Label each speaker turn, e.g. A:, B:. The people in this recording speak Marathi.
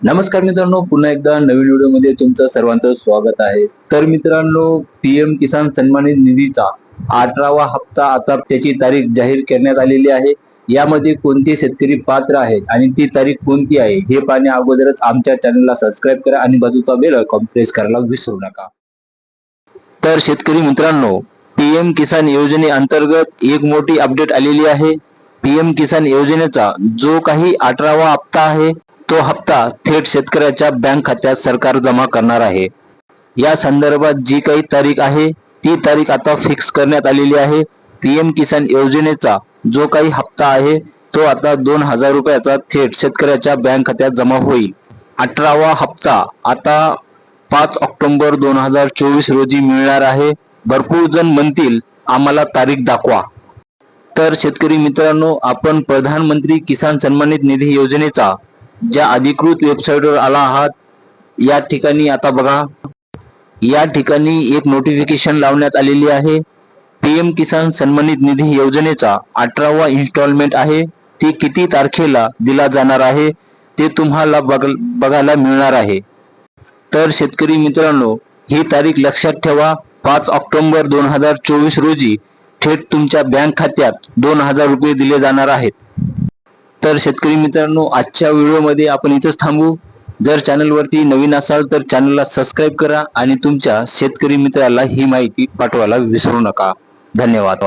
A: नमस्कार मित्रांनो पुन्हा एकदा नवीन व्हिडिओमध्ये तुमचं सर्वांचं स्वागत आहे. तर मित्रांनो पीएम किसान सन्मानित निधीचा अठरावा हप्ता आता त्याची तारीख जाहीर करण्यात आलेली आहे. यामध्ये कोणते शेतकरी पात्र आहेत आणि ती तारीख कोणती आहे हे पाहण्या अगोदरच आमच्या चॅनलला सबस्क्राईब करा आणि बाजूचा बेल आयकॉन प्रेस करायला विसरू नका. तर शेतकरी मित्रांनो पीएम किसान योजनेअंतर्गत एक मोठी अपडेट आलेली आहे. पीएम किसान योजनेचा जो काही अठरावा हप्ता आहे तो हप्ता थेट शेतकऱ्याच्या बँक खात्यात सरकार जमा करणार आहे. या संदर्भात जी काही तारीख आहे ती तारीख आता फिक्स करण्यात आलेली आहे. पीएम किसान योजनेचा जो काही हप्ता आहे तो आता दोन हजार रुपयाचा थेट शेतकऱ्याच्या बँक खात्यात जमा होईल. अठरावा हप्ता आता पाच ऑक्टोबर दोन हजार चोवीस रोजी मिळणार आहे. भरपूर जण म्हणतील आम्हाला तारीख दाखवा. तर शेतकरी मित्रांनो आपण प्रधानमंत्री किसान सन्मानित निधी योजनेचा ज्या अधिकृत वेबसाईटवर आला आहात या ठिकाणी आता बघा. या ठिकाणी एक नोटिफिकेशन लावण्यात आलेली आहे. पीएम किसान सन्मानित निधी योजनेचा अठरावा इन्स्टॉलमेंट आहे. ती किती तारखेला दिला जाणार आहे ते तुम्हाला बघ- बघायला मिळणार आहे. तर शेतकरी मित्रांनो ही तारीख लक्षात ठेवा. पाच ऑक्टोबर दोन हजार चोवीस रोजी थेट तुमच्या बँक खात्यात दोन हजार रुपये दिले जाणार आहेत. तर शेतकरी मित्रांनो आजच्या व्हिडिओमध्ये आपण इथंच थांबू. जर चॅनलवरती नवीन असाल तर चॅनलला सबस्क्राईब करा आणि तुमच्या शेतकरी मित्राला ही माहिती पाठवायला विसरू नका. धन्यवाद.